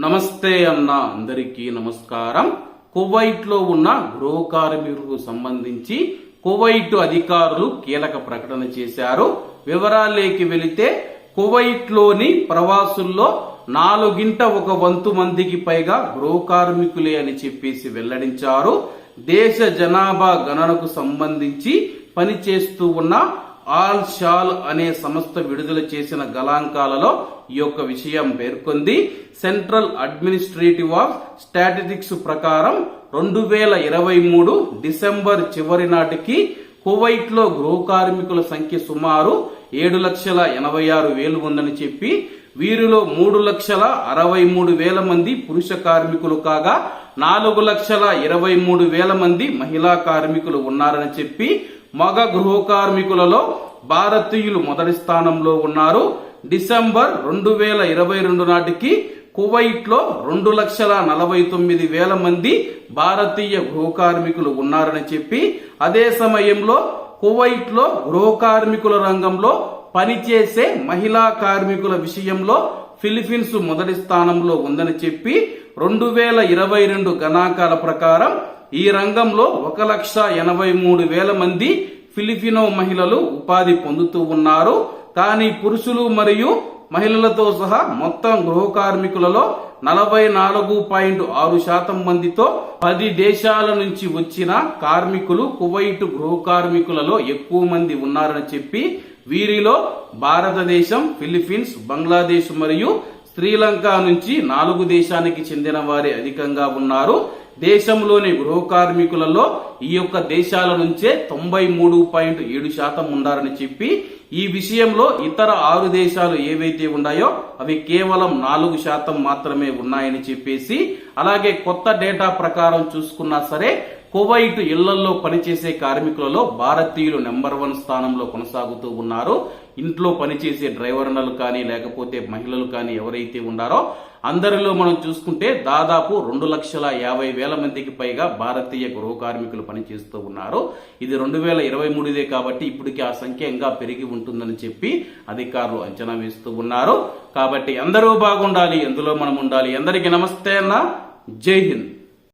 నమస్తే అన్న అందరికీ నమస్కారం. కువైట్లో ఉన్న గృహ కార్మికులకు సంబంధించి కువైట్ అధికారులు కీలక ప్రకటన చేశారు. వివరాలేకి వెళితే కువైట్లోని ప్రవాసుల్లో నాలుగింట ఒక వంతు మందికి పైగా గృహ కార్మికులే అని చెప్పేసి వెల్లడించారు. దేశ జనాభా గణనకు సంబంధించి పనిచేస్తూ ఉన్న ఆల్ షాల్ అనే సంస్థ విడుదల చేసిన గలాంకాలలో ఈ యొక్క విషయం పేర్కొంది. సెంట్రల్ అడ్మినిస్ట్రేటివ్ ఆఫ్ స్టాటిస్టిక్స్ ప్రకారం రెండు వేల ఇరవై మూడు డిసెంబర్ చివరి నాటికి కువైట్లో గృహ కార్మికుల సంఖ్య సుమారు ఏడు లక్షల ఎనభై ఆరు వేలు ఉందని చెప్పి వీరిలో మూడు లక్షల అరవై మూడు వేల మంది పురుష కార్మికులు కాగా నాలుగు లక్షల ఇరవై మూడు వేల మంది మహిళా కార్మికులు ఉన్నారని చెప్పి మగ గృహ కార్మికులలో భారతీయులు మొదటి స్థానంలో ఉన్నారు. డిసెంబర్ రెండు వేల ఇరవై రెండు నాటికి కువైట్లో రెండు లక్షల నలభై తొమ్మిది వేల మంది భారతీయ గృహ కార్మికులు ఉన్నారని చెప్పి అదే సమయంలో కువైట్లో గృహ కార్మికుల రంగంలో పనిచేసే మహిళా కార్మికుల విషయంలో ఫిలిపీన్స్ మొదటి స్థానంలో ఉందని చెప్పి రెండు వేల ఇరవై రెండు గణాంకాల ప్రకారం ఈ రంగంలో ఒక లక్ష ఎనభై మూడు వేల మంది ఫిలిపినో మహిళలు ఉపాధి పొందుతూ ఉన్నారు. కానీ పురుషులు మరియు మహిళలతో సహా మొత్తం గృహ కార్మికులలో నలభై నాలుగు పాయింట్ ఆరు శాతం మందితో పది దేశాల నుంచి వచ్చిన కార్మికులు కువైట్ గృహ కార్మికులలో ఎక్కువ మంది ఉన్నారని చెప్పి వీరిలో భారతదేశం ఫిలిప్పీన్స్ బంగ్లాదేశ్ మరియు శ్రీలంక నుంచి నాలుగు దేశానికి చెందిన వారే అధికంగా ఉన్నారు. దేశంలోని గృహ కార్మికులలో ఈ యొక్క దేశాల నుంచే తొంభై మూడు పాయింట్ ఏడు శాతం ఉన్నారని చెప్పి ఈ విషయంలో ఇతర ఆరు దేశాలు ఏవైతే ఉన్నాయో అవి కేవలం నాలుగు శాతం మాత్రమే ఉన్నాయని చెప్పేసి అలాగే కొత్త డేటా ప్రకారం చూసుకున్నా సరే కువైట్ ఇళ్ళలో పనిచేసే కార్మికులలో భారతీయులు నెంబర్ వన్ స్థానంలో కొనసాగుతూ ఉన్నారు. ఇంట్లో పనిచేసే డ్రైవర్లు కానీ లేకపోతే మహిళలు కానీ ఎవరైతే ఉన్నారో అందరిలో మనం చూసుకుంటే దాదాపు రెండు లక్షల యాభై వేల మందికి పైగా భారతీయ గృహ కార్మికులు పనిచేస్తూ ఉన్నారు. ఇది రెండు వేల ఇరవై మూడుదే కాబట్టి ఇప్పటికి ఆ సంఖ్య ఇంకా పెరిగి ఉంటుందని చెప్పి అధికారులు అంచనా వేస్తూ ఉన్నారు. కాబట్టి అందరూ బాగుండాలి ఎందులో మనం ఉండాలి అందరికీ నమస్తే అన్న. జై హింద్.